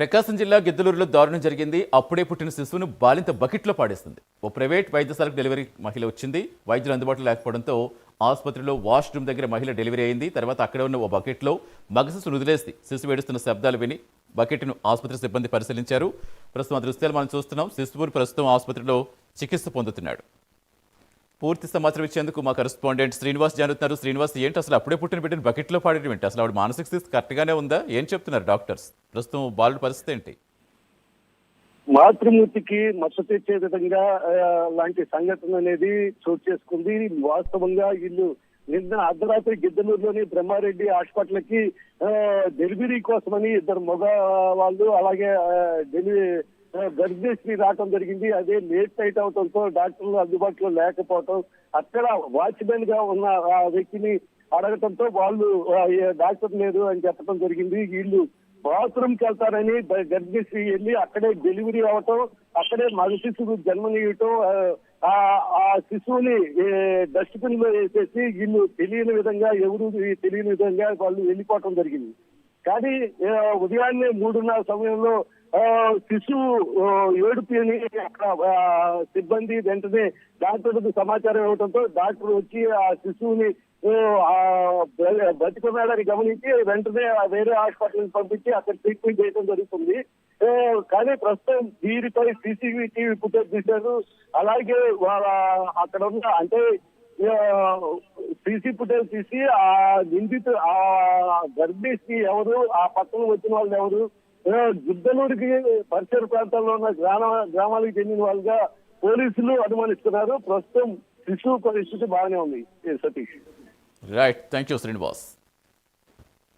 ప్రకాశం జిల్లా గిద్దలూరులో దారుణం జరిగింది. అప్పుడే పుట్టిన శిశువును బాలింత బకెట్లో పాడేస్తుంది ఓ ప్రైవేట్ వైద్యశాలకు డెలివరీ మహిళ వచ్చింది. వైద్యులు అందుబాటులో లేకపోవడంతో ఆసుపత్రిలో వాష్రూమ్ దగ్గర మహిళ డెలివరీ అయింది. తర్వాత అక్కడ ఉన్న ఓ బకెట్లో మగ శిశువును వదిలేసి శిశువు ఏడుస్తున్న శబ్దాలు విని బకెట్ను ఆసుపత్రి సిబ్బంది పరిశీలించారు. ప్రస్తుతం ఆ దృశ్యాలు మనం చూస్తున్నాం. శిశువు ప్రస్తుతం ఆసుపత్రిలో చికిత్స పొందుతున్నాడు. పూర్తి సమాచారం ఇచ్చేందుకు మా కరెస్పాండెంట్ శ్రీనివాస్ జానుతున్నారు. శ్రీనివాస్ ఏంటి అసలు అప్పుడే పుట్టిన బిడ్డను బకెట్లో పాడేయడం ఏంటి? అసలు ఆవిడ మానసిక స్థితి కరెక్ట్గానే ఉందా? ఏం చెప్తున్నారు డాక్టర్స్? ప్రస్తుతం బాలుడి పరిస్థితి ఏంటి? మాతృమూర్తికి మచ్చ తెచ్చే విధంగా లాంటి సంఘటన అనేది చోటు చేసుకుంది. వాస్తవంగా వీళ్ళు నిన్న అర్ధరాత్రి గిద్దలూరులోని బ్రహ్మారెడ్డి హాస్పిటల్కి డెలివరీ కోసమని ఇద్దరు మగ వాళ్ళు అలాగే డెలివరీ గర్భిణీ రావటం జరిగింది. అదే లేట్ నైట్ అవటంతో డాక్టర్లు అందుబాటులో లేకపోవటం అక్కడ వాచ్మెన్గా ఉన్న ఆ వ్యక్తిని అడగటంతో వాళ్ళు డాక్టర్ లేదు అని చెప్పడం జరిగింది. వీళ్ళు బాత్రూమ్కి వెళ్తారని బ- గర్భిణీ వెళ్ళి అక్కడే డెలివరీ అవటం అక్కడే మగ శిశువు జన్మనీయటం ఆ, ఆ శిశువుని డస్ట్బిన్లో వేసేసి వీళ్ళు తెలియని విధంగా ఎవరు తెలియని విధంగా వాళ్ళు వెళ్ళిపోవటం జరిగింది. కానీ ఉదయాన్నే మూడున్నర సమయంలో శిశువు ఏడుపుని అక్కడ సిబ్బంది వెంటనే డాక్టర్లకు సమాచారం ఇవ్వడంతో డాక్టర్ వచ్చి ఆ శిశువుని బతికున్నాడని గమనించి వెంటనే వేరే హాస్పిటల్ పంపించి అక్కడ ట్రీట్మెంట్ చేయడం జరుగుతుంది. కానీ ప్రస్తుతం దీనిపై సీసీవీ టీవీ ఫుటేజ్ తీశారు. అలాగే వాళ్ళ అక్కడ ఉన్న అంటే సీసీ ఫుటేజ్ తీసి ఆ నిందితు ఆ గర్భిణీ ఎవరు ఆ పక్కన వచ్చిన వాళ్ళు ఎవరు గిద్దలూరికి పరిసర ప్రాంతాల్లో ఉన్న గ్రామ గ్రామాలకు చెందిన వాళ్ళుగా పోలీసులు అనుమానిస్తున్నారు. ప్రస్తుతం శిశువు పరిస్థితి బాగానే ఉంది Satish. Right thank you Srinivas